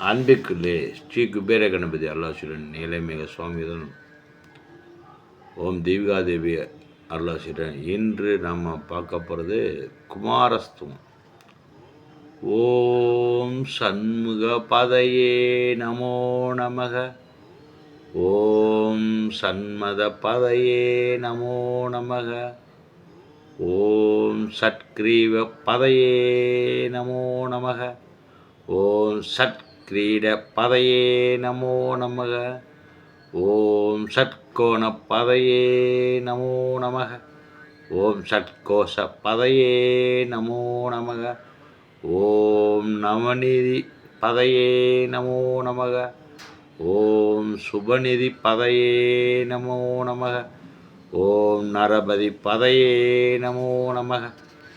அன்பிற்குள்ளே ஸ்ரீ குபேர கணபதி அருளாசிரியன் நீலமேக சுவாமிதன் ஓம் தேவிகாதேவி அருளாசிரியன் இன்று நம்ம பார்க்க போகிறது குமாரஸ்துவம். ஓம் சண்முக பதையே நமோ நமக. ஓம் சண்மத பதையே நமோ நமக. ஓம் சட்கிரீவ பதையே நமோ நமக. ஓம் சட் பதையே நமோ நமக. ஓம் சட்கோண நமோ நமக. ஓம் சட்கோஷப்பதையே நமோ நமக. ஓம் நவநிதி பதையே நமோ நமக. ஓம் சுபநிதி பதையே நமோ நமக. ஓம் நரபதி பதையே நமோ நமக.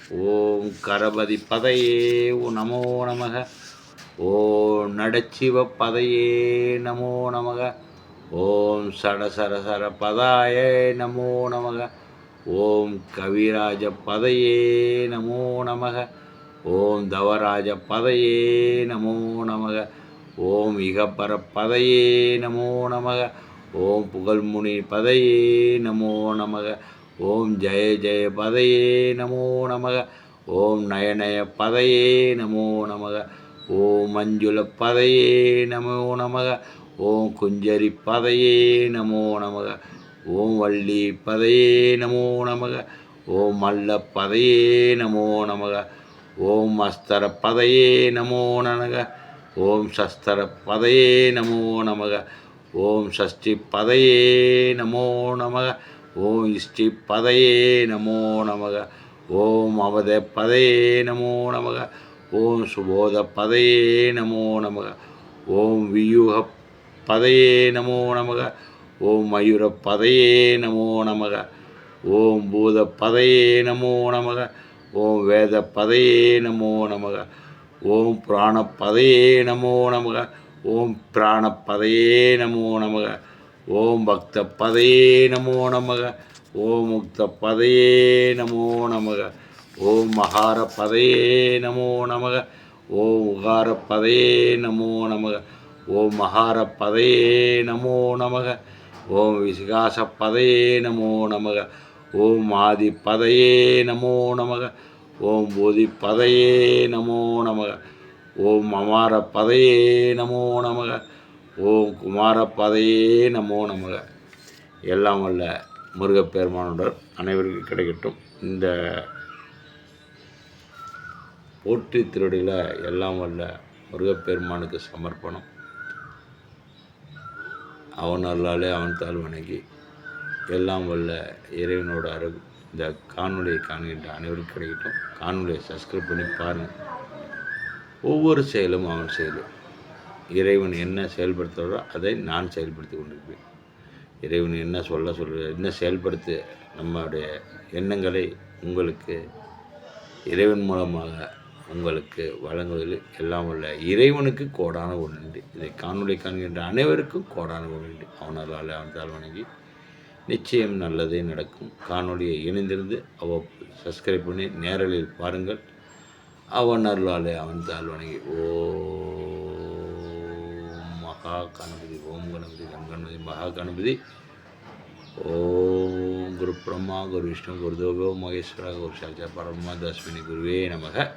ஓம் கரபதி பதையே நமோ நமக. ஓம் நடச்சிவ பதையே நமோ நமக. ஓம் சடசரசர பதாய நமோ நமக. ஓம் கவிராஜ பதையே நமோ நமக. ஓம் தவராஜ பதையே நமோ நமக. ஓம் இகப்பர பதையே நமோ நமக. ஓம் புகழ்முனி பதையே நமோ நமக. ஓம் ஜெய ஜெய பதையே நமோ நமக. ஓம் நயநய பதையே நமோ நமக. ஓம் மஞ்சுள பதையே நமோ நமக. ஓம் குஞ்சரி பதையே நமோ நமக. ஓம் வள்ளி பதையே நமோ நமக. ஓம் மல்ல பதையே நமோ நமக. ஓம் அஸ்தர பதையே நமோ நமக. ஓம் சஸ்தர பதையே நமோ நமக. ஓம் ஷஷ்டி பதையே நமோ நமக. ஓம் இஷ்டி பதையே நமோ நமக. ஓம் அவத பதையே நமோ நமக. ஓம் சுபோத பதையே நமோ நமக. ஓம் வியூக பதையே நமோ நமக. ஓம் மயூர பதையே நமோ நமக. ஓம் பூத பதையே நமோ நமக. ஓம் வேத பதையே நமோ நமக. ஓம் புராண பதையே நமோ நமக. ஓம் பிராண பதையே நமோ நமக. ஓம் பக்த பதையே நமோ நமக. ஓம் முக்த பதையே நமோ நமக. ஓம் மகார பதையே நமோ நமக. ஓம் உகார பதையே நமோ நமக. ஓம் மகார பதையே நமோ நமக. ஓம் விசிகாச பதையே நமோ நமக. ஓம் ஆதி பதையே நமோ நமக. ஓம் போதி பதையே நமோ நமக. ஓம் அமார பதையே நமோ நமக. ஓம் குமார பதையே நமோ நமக. எல்லாம் வல்ல முருகப்பெருமானுடன் அனைவருக்கும் கிடைக்கட்டும். இந்த போற்றி திருடியில் எல்லாம் வல்ல முருகப்பெருமானுக்கு சமர்ப்பணம். அவன் அருளாலே அவன் தால் வணங்கி எல்லாம் வல்ல இறைவனோட அருள். இந்த காணொலியை காண்கின்ற அனைவருக்கும் கிடைக்கட்டும். காணொலியை சப்ஸ்கிரைப் பண்ணி பாருங்கள் ஒவ்வொரு செயலும் அவன் செயலும் இறைவன் என்ன செயல்படுத்துகிறோ அதை நான் செயல்படுத்தி கொண்டிருப்பேன். இறைவன் என்ன சொல்ல சொல்ற என்ன செயல்படுத்து நம்மளுடைய எண்ணங்களை உங்களுக்கு இறைவன் மூலமாக உங்களுக்கு வழங்குவதில் எல்லாம் உள்ள இறைவனுக்கு கோடான ஒரு நன்றி. இதை காணொலி காண்கின்ற அனைவருக்கும் கோடான ஒரு நன்றி. அவனால் அவன் வணங்கி. நிச்சயம் நல்லதே நடக்கும். காணொலியை இணைந்திருந்து அவ சப்ஸ்கிரைப் பண்ணி நேரலில் பாருங்கள். அவன் அருளாலே அவன் தாழ் வணங்கி. ஓ மகா கணபதி. ஓம் கணபதி. கம் கணபதி மகா கணபதி. ஓம் குரு பிரம்மா குரு விஷ்ணு குரு தேவோ மகேஸ்வர குரு சாட்சா பரமா தஸ்மினி குருவே நமக.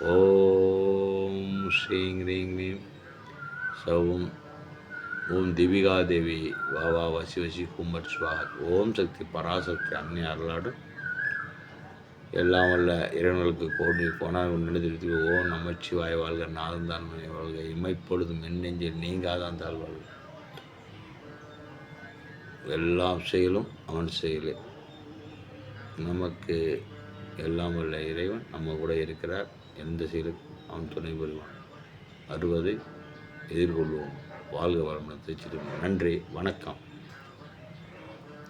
ஓம் ஸ்ரீங் ரீங் ரீம். சவும். ஓம் திவிகா தேவி. வா வா வசி வசி கும்பட் ஸ்வாத் ஓம் சக்தி பராசக்தி அன்னை அருளாடு. எல்லாம் வல்ல இறைவனுக்கு கோடி கோணாக நினைத்திருத்தி ஓம் நமச்சிவாய வாழ்க நாதந்தான் வாழ்க. இமைப்பொழுதும் மென்னெஞ்சில் நீங்காதான் தாழ் வாழ்க எல்லாம் செயலும் அவன் செயலே. நமக்கு எல்லாம் வல்ல இறைவன் நம்ம கூட இருக்கிறார். எந்த செயலுக்கும் அவன் துணை புரிவான்? வருவதை எதிர்கொள்வோம். வாழ்க வளமுடன். திருச்சிட்டு நன்றி. வணக்கம்.